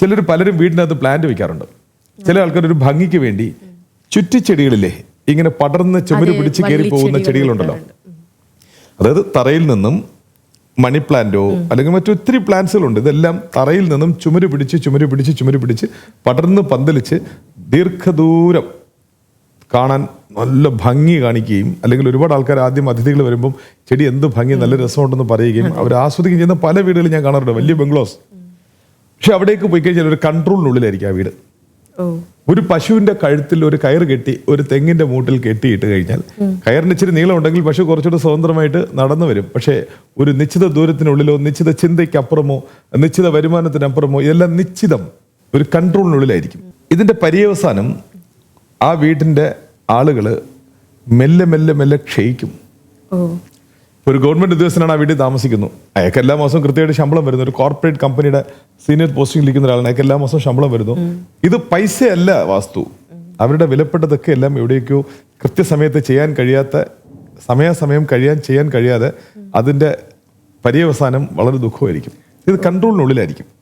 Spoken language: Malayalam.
ചിലർ പലരും വീടിനകത്ത് പ്ലാന്റ് വെക്കാറുണ്ട്. ചില ആൾക്കാർ ഒരു ഭംഗിക്ക് വേണ്ടി ചെടികളിലെ ഇങ്ങനെ പടർന്ന് ചുമര് പിടിച്ച് കയറി പോകുന്ന ചെടികളുണ്ടല്ലോ. അതായത് തറയിൽ നിന്നും മണി പ്ലാന്റോ അല്ലെങ്കിൽ മറ്റൊത്തിരി പ്ലാന്റ്സുകളുണ്ട്. ഇതെല്ലാം തറയിൽ നിന്നും ചുമര് പിടിച്ച് ചുമര് പിടിച്ച് ചുമര് പിടിച്ച് പടർന്ന് പന്തലിച്ച് ദീർഘദൂരം കാണാൻ നല്ല ഭംഗി കാണിക്കുകയും അല്ലെങ്കിൽ ഒരുപാട് ആൾക്കാർ ആദ്യം അതിഥികൾ വരുമ്പം ചെടി എന്ത് ഭംഗി നല്ല രസമുണ്ടെന്ന് പറയുകയും അവർ ആസ്വദിക്കുകയും ചെയ്യുന്ന പല വീടുകളിൽ ഞാൻ കാണാറുണ്ട്. വലിയ ബംഗ്ലോസ്. പക്ഷെ അവിടേക്ക് പോയി കഴിഞ്ഞാൽ ഒരു കൺട്രോളിനുള്ളിലായിരിക്കും ആ വീട്. ഒരു പശുവിന്റെ കഴുത്തിൽ ഒരു കയർ കെട്ടി ഒരു തെങ്ങിന്റെ മൂട്ടിൽ കെട്ടിയിട്ട് കഴിഞ്ഞാൽ കയറിന് ഇച്ചിരി നീളം ഉണ്ടെങ്കിൽ പശു കുറച്ചുകൂടെ സ്വതന്ത്രമായിട്ട് നടന്നു വരും. പക്ഷേ ഒരു നിശ്ചിത ദൂരത്തിനുള്ളിലോ നിശ്ചിത ചിന്തയ്ക്കപ്പുറമോ നിശ്ചിത വരുമാനത്തിനപ്പുറമോ ഇതെല്ലാം നിശ്ചിതം ഒരു കൺട്രോളിനുള്ളിലായിരിക്കും. ഇതിന്റെ പര്യവസാനം ആ വീട്ടിന്റെ ആളുകൾ മെല്ലെ മെല്ലെ മെല്ലെ ക്ഷയിക്കും. ഒരു ഗവൺമെന്റ് ഉദ്യോഗസ്ഥനാണ് ആ വീട്ടിൽ താമസിക്കുന്നു. അയാൾക്ക് എല്ലാ മാസവും കൃത്യമായിട്ട് ശമ്പളം വരുന്നു. ഒരു കോർപ്പറേറ്റ് കമ്പനിയുടെ സീനിയർ പോസ്റ്റിംഗ് ഇരിക്കുന്ന ഒരാളാണ്. അയാൾക്ക് എല്ലാ മാസവും ശമ്പളം വരുന്നു. ഇത് പൈസയല്ല വാസ്തു. അവരുടെ വിലപ്പെട്ടതൊക്കെ എല്ലാം എവിടേക്കോ കൃത്യസമയത്ത് ചെയ്യാൻ കഴിയാത്ത സമയാസമയം കഴിയാൻ ചെയ്യാൻ കഴിയാതെ അതിന്റെ പര്യവസാനം വളരെ ദുഃഖമായിരിക്കും. ഇത് കൺട്രോളിനുള്ളിലായിരിക്കും